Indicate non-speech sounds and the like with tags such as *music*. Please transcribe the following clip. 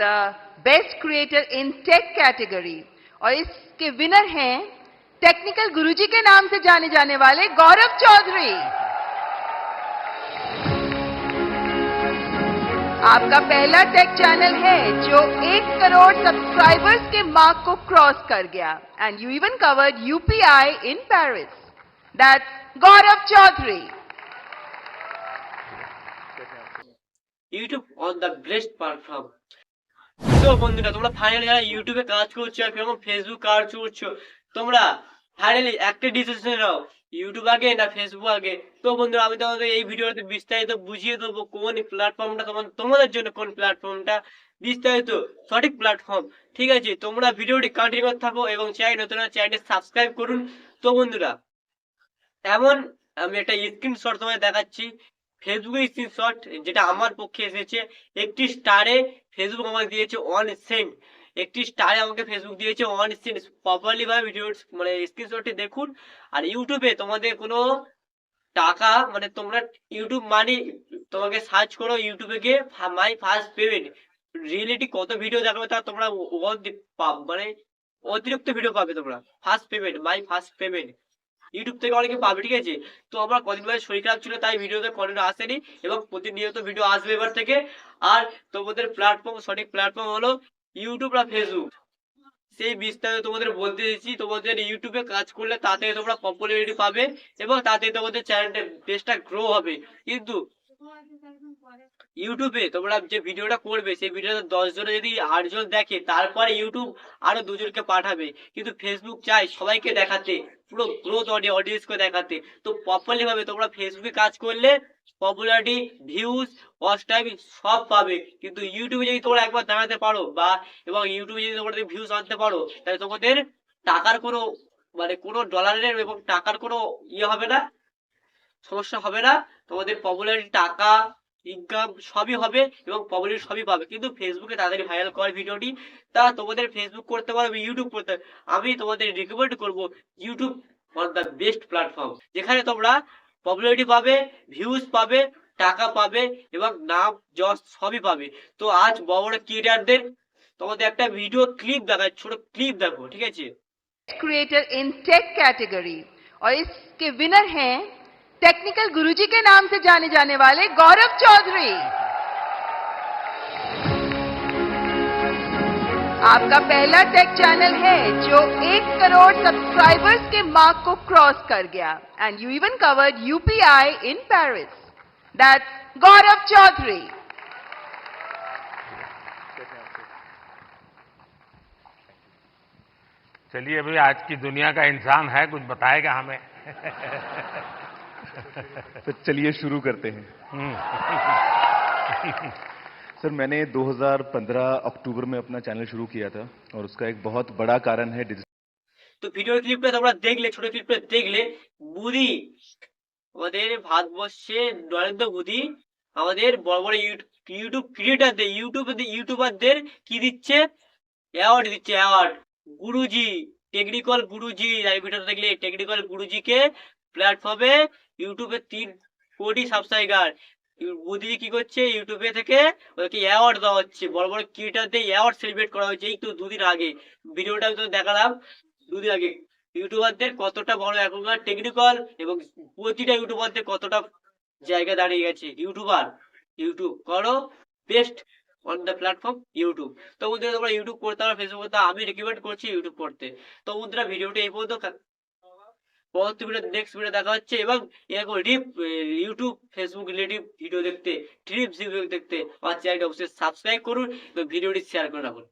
The best creator in tech category और इसके winner हैं टेक्निकल गुरुजी के नाम से जाने जाने वाले गौरव चौधरी। आपका पहला टेक चैनल है जो एक करोड़ सब्सक्राइबर्स के मार्क को क्रॉस कर गया। And you even covered UPI in Paris that Gaurav Chaudhary. YouTube on the best platform. তো বন্ধুরা, তোমরা ফাইনালি যারা ইউটিউবে কাজ করছ কীরকম ফেসবুক কাজ করছ, তোমরা ফাইনালি একটা ডিসিশন নাও ইউটিউব আগে না ফেসবুক আগে? তো বন্ধুরা, আমি তোমাদের এই ভিডিওতে বিস্তারিত বুঝিয়ে দেবো কোন প্ল্যাটফর্মটা তোমার তোমাদের জন্য কোন প্ল্যাটফর্মটা বিস্তারিত সঠিক প্ল্যাটফর্ম ঠিক আছে, তোমরা ভিডিওটি কন্টিনিউ করতে থাকো এবং চ্যানেল নতুন চ্যানেলটি সাবস্ক্রাইব করুন। তো বন্ধুরা, এমন আমি একটা স্ক্রিনশট তোমায় দেখাচ্ছি। ফেসবুকের স্ক্রিনশট যেটা আমার পক্ষে এসেছে, একটি স্টারে ফেসবুক আমাকে দিয়েছে ওয়ান সেন্ট একটি স্টারে আমাকে ফেসবুক দিয়েছে ওয়ান সেন্ট প্রপারলি ভাবে ভিডিও মানে স্ক্রিনশটটি দেখুন। আর ইউটিউবে তোমাদের কোনো টাকা মানে তোমরা ইউটিউব মানে তোমাকে সার্চ করো ইউটিউবে গিয়ে মাই ফার্স্ট পেমেন্ট রিয়েলিটি কত ভিডিও দেখাবে তা তোমরা মানে অতিরিক্ত ভিডিও পাবে তোমরা। First payment my first payment YouTube থেকে অনেকে পাবে, ঠিক আছে? তো আমার কদিন ধরে শরীর খারাপ ছিল, তাই ভিডিওতে কন্টেন্ট আসেনি এবং প্রতিনিয়ত ভিডিও আসবে এবার থেকে। আর তোমাদের প্ল্যাটফর্ম সঠিক প্ল্যাটফর্ম হলো ইউটিউব আর ফেসবুক সেই বিস্তারিত তোমাদের বলতে দিচ্ছি তোমাদের ইউটিউবে কাজ করলে তাতে তোমরা পপুলারিটি পাবে এবং তাতে তোমাদের চ্যানেলটা বেশটা গ্রো হবে। কিন্তু ইউটিউবে তোমরা যে ভিডিওটা করবে, সেই ভিডিওটা দশ জনে যদি আটজন দেখে, তারপরে ইউটিউব আরও দুজনকে পাঠাবে। কিন্তু ফেসবুক চাই সবাইকে দেখাতে, পুরো গ্রোথ অডি অডিয়েন্সকে দেখাতে। তো প্রপারলি ভাবে তোমরা ফেসবুকে কাজ করলে পপুলারিটি ভিউজ ওয়াচ টাইম সব পাবে। কিন্তু ইউটিউবে যদি তোমরা একবার দাঁড়াতে পারো বা, এবং ইউটিউবে যদি তোমরা ভিউজ আনতে পারো, তাহলে তোমাদের টাকার কোনো মানে কোনো ডলারের এবং টাকার কোনো ইয়ে হবে না, সমস্যা হবে না। তোমাদের পপুলারিটি টাকা ইনকাম সবই হবে এবং পপুলারিটি সবই পাবে কিন্তু ফেসবুকে তাড়াতাড়ি ভাইরাল করার ভিডিওটি তা তোমাদের ফেসবুক করতে পারো ইউটিউব করতে পারো। আমি তোমাদের রিকমেন্ড করব YouTube one the best platform যেখানে তোমরা পপুলারিটি পাবে ভিউজ পাবে টাকা পাবে এবং নাম যশ সবই পাবে তো আজ বড় বড় ক্রিয়েটারদের তোমাদের একটা ভিডিও ক্লিপ দেখায় ছোট ক্লিপ দেখো ঠিক আছে क्रिएटर इन टेक कैटेगरी और इसके विनर हैं टेक्निकल गुरुजी के नाम से जाने जाने वाले गौरव चौधरी। आपका पहला टेक चैनल है जो एक करोड़ सब्सक्राइबर्स के मार्क को क्रॉस कर गया। And you even covered UPI in Paris that's Gaurav Chaudhary. चलिए अभी आज की दुनिया का इंसान है, कुछ बताएगा हमें। *laughs* तो चलिए शुरू करते हैं हम्म, सर मैंने 2015 अक्टूबर में अपना चैनल शुरू किया था और उसका एक बहुत बड़ा कारण है डिजिटल তো ভিডিও ক্লিপটা তোমরা দেখলে ছোট ক্লিপটা দেখলে বুদি আমাদের ভারতবর্ষে নরেন্দ্র মোদী আমাদের বড় বড় ইউটিউব ইউটিউব ক্রিয়েটারদের ইউটিউব ইউটিউবারদের কি দিচ্ছে অ্যাওয়ার্ড দিচ্ছে অ্যাওয়ার্ড গুরুজি টেকনিক্যাল গুরুজি এই ভিডিওটা দেখলে টেকনিক্যাল গুরুজিকে প্ল্যাটফর্মে ইউটিউবে তিন কোটি সাবস্ক্রাইবার মোদি কি করছে? ইউটিউবে থেকে ওদেরকে অ্যাওয়ার্ড দেওয়া হচ্ছে। বড় বড় ক্রিয়েটারদের অ্যাওয়ার্ড সেলিব্রেট করা হয়েছে। এই তো দুদিন আগে। ভিডিওটা আমি তো দেখালাম দুদিন আগে। ইউটিউবারদের কতটা বড় এখনকার টেকনিক্যাল এবং প্রতিটা ইউটিউবারদের কতটা জায়গা দাঁড়িয়ে গেছে। ইউটিউবার ইউটিউব করো। Best on the platform YouTube তো বন্ধুরা তোমরা ইউটিউব করতে পারো ফেসবুক করতে আমি রেকমেন্ড করছি ইউটিউব করতে। তো বন্ধুরা ভিডিওটা এই পর্যন্ত। পরবর্তী ভিডিও নেক্সট ভিডিও দেখা হচ্ছে এবং এরকম rip YouTube Facebook relative video দেখতে ট্রিপস দেখতে, আমার চ্যানেলটি অবশ্যই সাবস্ক্রাইব করুন এবং ভিডিওটি শেয়ার করে রাখুন।